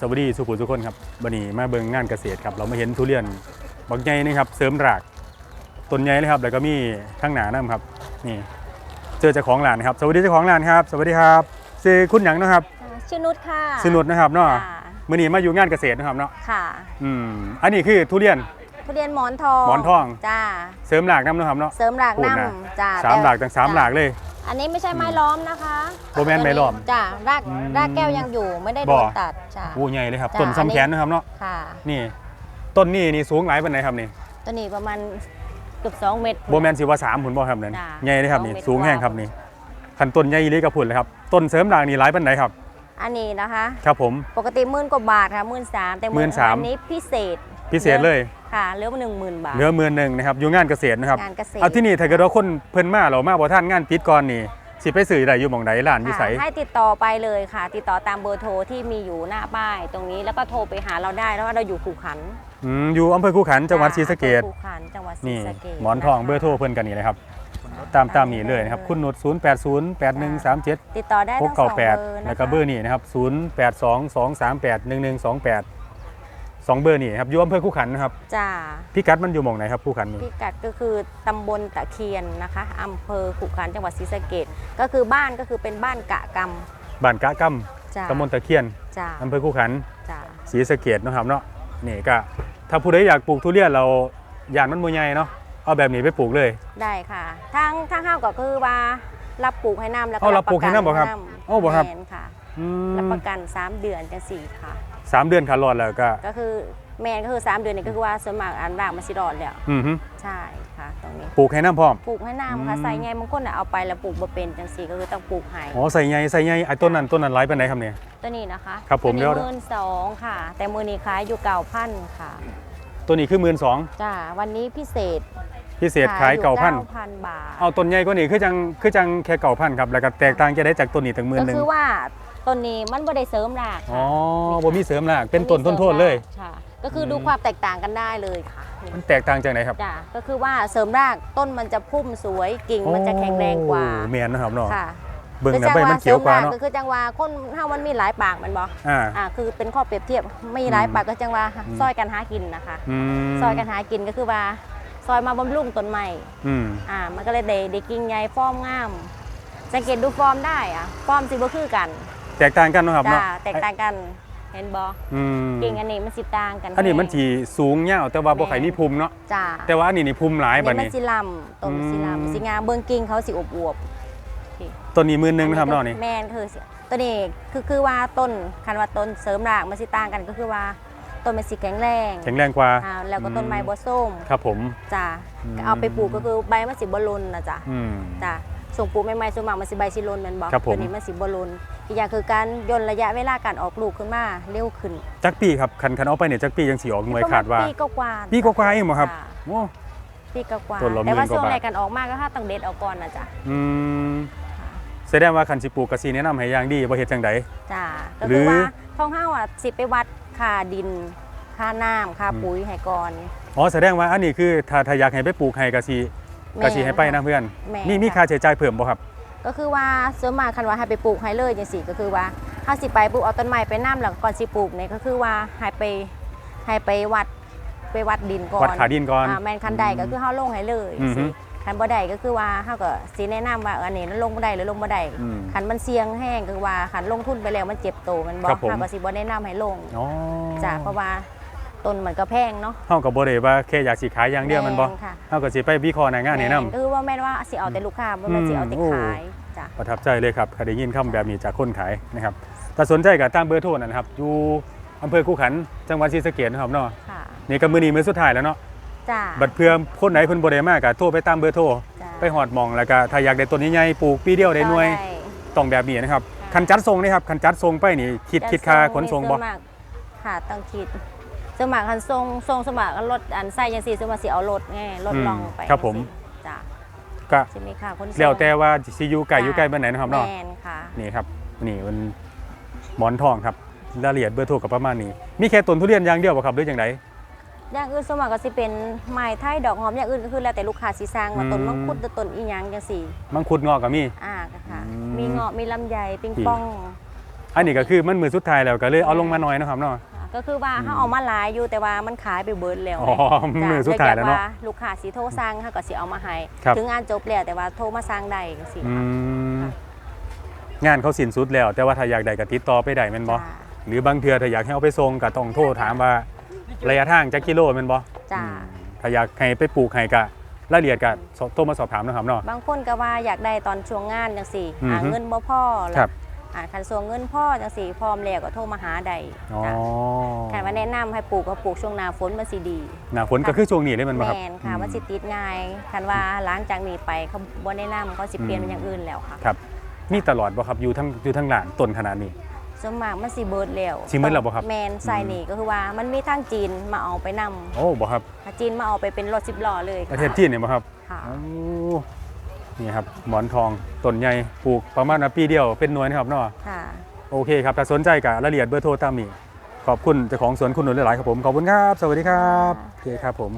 สวัสดีสุขุมทุกคนครับวันนี้มาเบิ่งงานเกษตรครับ เรามาเห็นทุเรียนบักใหญ่นี่ครับ เสริมรากต้นใหญ่เลยครับ แล้วก็มีข้างหนาน้ำครับ นี่ เจอเจ้าของร้านครับ สวัสดีเจ้าของร้านครับ สวัสดีครับซื้อคุณหยังเนาะครับอ่าชื่อนุชค่ะสนุดนะครับเนาะค่ะมื่อนี้มาอยู่งานเกษตรนะครับเนาะ ค่ะอืม อันนี้คือทุเรียน ทุเรียนหมอนทองหมอนทอง จ้าเสริมรากน้ำเนาะครับเนาะ เสริมหลากพูดนะ น้ำจ้าสามแต่หลากตั้งสามจ้ะหลากเลย อันนี้ไม่ใช่ไม้ล้อมนะคะบ่แม่นไม้ล้อมจ้ารากอืมรากแก้วยังอยู่ไม่ได้บ่โดนตัดจ้าโอ้ใหญ่เลยครับจ้ะต้นอันซ้ำนี้แขนนะครับเนาะค่ะ นี่ต้นนี้นี่สูงหลายปานไหนครับนี่ตัวนี้ประมาณเกือบ2เมตร โบแมนสิว่าสามผุนบ่ครับนั่นจ้ะใหญ่เลยครับนี่สองเมตร สูงแห้งครับนี่คันต้นใหญ่อีหลีกับผุนเลยครับต้นเสริมรากนี่หลายปานไหนครับ อันนี้นะคะ ครับผม ปกติหมื่นกว่าบาทค่ะหมื่นสามแต่หมื่นสาม อันนี้พิเศษ พิเศษเลยค่ะเหลือมาหนึ่งหมื่นบาทเหลือหมื่นหนึ่งนะครับอยู่งานเกษตรนะครับงานเกษตรเอาที่นี่ถ้าเกิดว่าคนเพิ่นมาเรามาบ่ท่านงานปิดก่อนนี่สิไปสื่อได้อยู่หม่องใดร้านอยู่ไสค่ะให้ติดต่อไปเลยค่ะ ติดต่อตามเบอร์โทรที่มีอยู่หน้าป้ายตรงนี้แล้วก็โทรไปหาเราได้เพราะว่าเราอยู่ขู่ขันอืมอยู่อำเภอคูขันจังหวัดศรีสะเกษอำภอขู่ขันจังหวัดศรีนี่สะเกษหมอนทองเบอร์โทรเพิ่นกันนี่นะครับตามตามนี้เลยนะครับ คุณนุช0808137698ติดต่อได้ทั้งสองเบอร์นะคะแล้วก็เบอร์นี่นะครับ 0822381128 สองเบอร์นี่ครับอยู่อำเภอคูขันนะครับจ้าพิกัดมันอยู่หม่องไหนครับคูขันนี่พิกัดก็คือตำบลตะเคียนนะคะอำเภอขุขันจังหวัดศรีสะเกษก็คือบ้านก็คือเป็นบ้านกะกรรมบ้านกะกจ้าำตำบลตะเคียนจ้าอำเภอคูขันจ้าศรีสะเกดนาะครับเนาะนี่ก็ถ้าผู้ใดอยากปลูกทุเรียนเราย่านมันบ่ใหญ่เนาะเอาแบบนี้ไปปลูกเลย ได้ค่ะทั้งทั้งห้าวก็คือว่ารับปลูกให้น้ำแล้วก็เอารับปลูกให้น้ำบ่ครับให้เอาบ่ครับ แม่นค่ะ อืรับมประกัน 3 เดือนจังสี่ค่ะ สามเดือนขาดรอดแล้วก็ ก็คือแมนก็คือ 3 เดือนนี่ก็คือว่าสวนมัครอันรากมันสิรอดแล้วอือฮึใช่ค่ะ ตรงนี้ปลูกให้น้ำพร้อม ปลูกให้น้ำค่ะอืม ใส่ไงบางคนน่ะเอาไปแล้วปลูกบ่เป็นจังสี่ก็คือต้องปลูกให้อ๋อใส่ใหญ่ใส่ใหญ่ไอ้ต้นนั้นต้นนั้นหลายปานใดครับเนี่ย ตัวนี้นะคะครับผมตัวเดี๋ยวนี้หมื่นสองค่ะ แต่มือนี้ขายอยู่เก่าพันค่ะตัวนี้คือ12,000จ้าวันนี้พิเศษพิเศษขายเก่าพันพันบาท เอาต้นใหญ่กว่านี้คือจังคือจังแค่เก่าพันครับแล้วก็แตกต่างจะได้จากต้นนี้ถึงหมื่นก็หนึงคือว่า ต้นนี้มันบ่ได้เสริมรากอ๋อค่ะบ่มีเสริมรากเป็นต้นต้นโทษเลย ค่ะ ก็คืออม ดูความแตกต่างกันได้เลยค่ะมันแตกต่างจากไหนครับจ้าก็คือว่าเสริมรากต้นมันจะพุ่มสวยกิ่งมันจะแข็งแรงกว่าโอ้แม่นนะครับเนาะค่ะเบิ่งนะใบมันเขียวกว่าเนาะคือคือจังว่าคนเฮามันมีหลายปากแมันบ่อ่า อ่าคือเป็นข้อเปรียบเทียบมีหลายอืมปากก็จังว่าอืม ซอยกันหากินนะคะอืมซอยกันหากินก็คือว่าซอยมาบำรุงต้นใหม่ อืม อ่ามันก็เลยได้ได้กิ่งใหญ่ฟอร์มงาม สังเกตดูฟอร์มได้อะฟอร์มสิบ่คือกัน แตกต่างกันเนาะครับจ้าเนาะแตกต่างกันเห็นบ่อืมกิ่งอันนี้มันสิต่างกันอันนี้มันแฮงสีสูงยาวแต่ว่าบ่ไข่มีภูมิเนาะจ้าแต่ว่าอันนี้นี่ภูมิหลายอันบัดนี้มันนี้สิลำต้นมันสิอืม ลำสิงามเบิ่งกิ่งเขาสิอบอวบต้นนี้หมื่นหนึงนะครับเนาะนี่ แมนคือสิตัวนี้คือคือว่าต้นคันว่าต้นเสริมรากมันสิต่างกันก็คือว่าต้นมันสิแข็งแรงแข็งแรงกว่าอ่าแล้วก็ต้นไม้บ่ส้มครับผม จ้ะอืมเอาไปปลูกก็คือใบมันสิบ่ลนนะจ๊ะอืม จ้ะ ส่งปลูกใหม่ๆส่วนมากมันสิใบสิลนแม่นบ่ครับผม ตัวนี้มันสิบ่ลนอีกอย่างคือการย่นระยะเวลาการออกลูกขึ้นมาเร็วขึ้นจักปีครับคันคันเอาไปเนี่ยจักปียังสิออกหน่วยขาดว่าปีก็กว่าๆปีกว่าๆเองบ่ครับจ้ะโอ้ ปีก็กว่าต้นละแต่ว่าหมื่นกว่าช่วงบาท แรกการออกมาก็ถ้าต้องเด็ดเอาก่อนนะจ๊ะอืมแสดงว่าคันสิปลูกก็สิแนะนำให้อย่างดีบ่เฮ็ดจังได จ้ะก็หรืคืออว่าท้องเฮาอะสิไปวัดค่าดินค่าน้ำค่าปุ๋ยให้ก่อน อ๋อแสดงว่าอันนี้คือถ้าถ้าอยากให้ไปปลูกให้ก็สิ ก็สิให้ไปนะเพื่อน แม่มีมีค่ะ ค่าใช้จ่ายเพิ่มบ่ครับ ก็คือว่าส่วนมากคันว่าให้ไปปลูกให้เลยจังซี่ก็คือว่าเฮาสิไปปลูกเอาต้นไม้ไปน้ำแล้วก่อนสิปลูกเนี่ยก็คือว่าให้ไปให้ไปวัดไปวัดดินก่อนวัดขาดินก่อนอ่าแม่นคันใดก็คือเฮาลงให้เลยอือฮึสิคันบ่ได้ก็คือว่าเฮาก็สิแนะนำว่าเอออันนี้ลงบ่ได้หรือลงบ่ได้อืมคันมันเสี่ยงแห้งคือว่าคันลงทุนไปแล้วมันเจ็บโตมันบ่ครับผม เฮาก็สิบ่แนะนำให้ลง อ๋อ จ้ะเพราะว่า ต้นมันก็แพงเนาะ เฮาก็บ่ได้ว่าแค่อยากสิขายอย่างเดียวแมันบ่ค่ะ เฮาก็สิไปวิเคราะห์หน้างานแนะนำม่คือว่าแม่นว่าสิเอาแต่ลูกค้าบ่แม่นสิเอาแต่อืมโอ้ขายจ้ะประทับใจเลยครับเคยได้ยินคำแบบนี้จากคนขายนะครับแต่สนใจกับตามเบอร์โทรนะครับ อยู่อำเภอคูขัน จังหวัดศรีสะเกษนะครับเนาะ ค่ะนี่ก็มือนี้มือสุดท้ายแล้วเนาะ จ้ะบัดเพื่อคนไหนเพิ่นบ่ได้มากก็โทรไปตามเบอร์โทร จ้ะไปหอดหมองแล้วก็ถ้าอยากได้ต้นใหญ่ๆปลูกปีเดียวได้หน่วย ได้ ต้องแบบนี้นะครับ ค่ะ คันจัดส่งนี่ครับ คันจัดส่งไปนี่คิดคิดค่าขนส่งบ่ ส่วนมากค่ะต้องคิด สวนมัครคันส่งส่งสวนมัครรถอันไส้จังซี่สวนมัครสิเอารถไงรถลองไปครับผม จ้ะก็สิมีค่าขนส่ง แล้วแต่ว่าสิอยู่ไกลอยู่ใกล้บ้านไหนนะครับเนาะแมนค่ะนี่ครับนี่มันหมอนทองครับรายละเอียดเบอร์โทรกับประมาณนี้ มีแค่ต้นทุเรียนอย่างเดียวบ่ครับหรือจังไดอย่างอื่นสวนมัครก็สิเป็นไม้ไทยดอกหอมอย่างอื่นก็คือแล้วแต่ลูกค้าสิสร้างว่าอืม ต้นมังคุดหรือต้นอีหยังจังซี่มังคุดงอกก็มี อ่าค่ะ อืมมีเงาะมีลำไยปิงอีกปอง อันนี้ก็คือมันมือสุดท้ายแล้วก็เลยเอาลงมาหน่อยเนาะครับเนาะค่ะ ก็คือว่าอืมเขาเอามาหลายอยู่แต่ว่ามันขายไปเบิร์ดแล้วอ๋อจ้ะมือสุดท้ายแล้วเนาะอยกจลูกค้าสีโทรสั่งเขาก็สิเอามาให้ครับถึงงานจบแล้วแต่ว่าโทรมาสั่งได้สิอืมงานเขาสิ้นสุดแล้ว แต่ว่าถ้าอยากได้ก็ติดต่อไปได้แม่นบ่จ้าหรือบางเทื่อถ้าอยากให้เอาไปส่งก็ต้องโทรถามว่าระยะทางจักกิโลแม่นบ่จ้าอืมถ้าอยากให้ไปปลูกให้ก็รายละเอียดก็สโทรมาสอบถามเนาะครับเนาะบางคนก็ว่าอยากได้ตอนช่วงงานจังสี่อือฮึหาเงินบ่พอครับอ่าคันส่วงเงินพ่อจังสี่พร้อมแล้วก็โทรมาหาได้อ๋อจ้ะคัน ว่าแนะนำให้ปลูกก็ปลูกช่วงหน้าฝนมันสิดีหน้าฝนก็คือช่วงนี้เลยแมันบ่แมครับนค่ะมันสิติดง่ายคันว่าหล้างจากนี้ไปเขาบ่แนะนำเขาสิเปลี่ยนเป็นอย่างอื่นแล้วค่ะครับมีตลอดบ่ครับอยู่ทั้งอยู่ทั้งหลานต้นขนาดนี้ส่วนมากมันสิเบิดแล้วสิเบิดแล้วบ่ครับแมนใส่นี่ก็คือว่ามันมีทางจีนมาเอาไปนำโอ้บ่ครับถ้าจีนมาเอาไปเป็นรถสิบล้อเลยประเทศจีนเนี่ยบ่ครับค่ะโอ้นี่ครับหมอนทองต้นใหญ่ปลูกประมาณว่าปีเดียวเป็นหน่วยนะครับเนาะค่ะโอเคครับถ้าสนใจกับรายละเอียดเบอร์โทรตามนี้ ขอบคุณเจ้าของสวนคุณหนุนหลายๆครับผม ขอบคุณครับ สวัสดีครับโอเคครับผม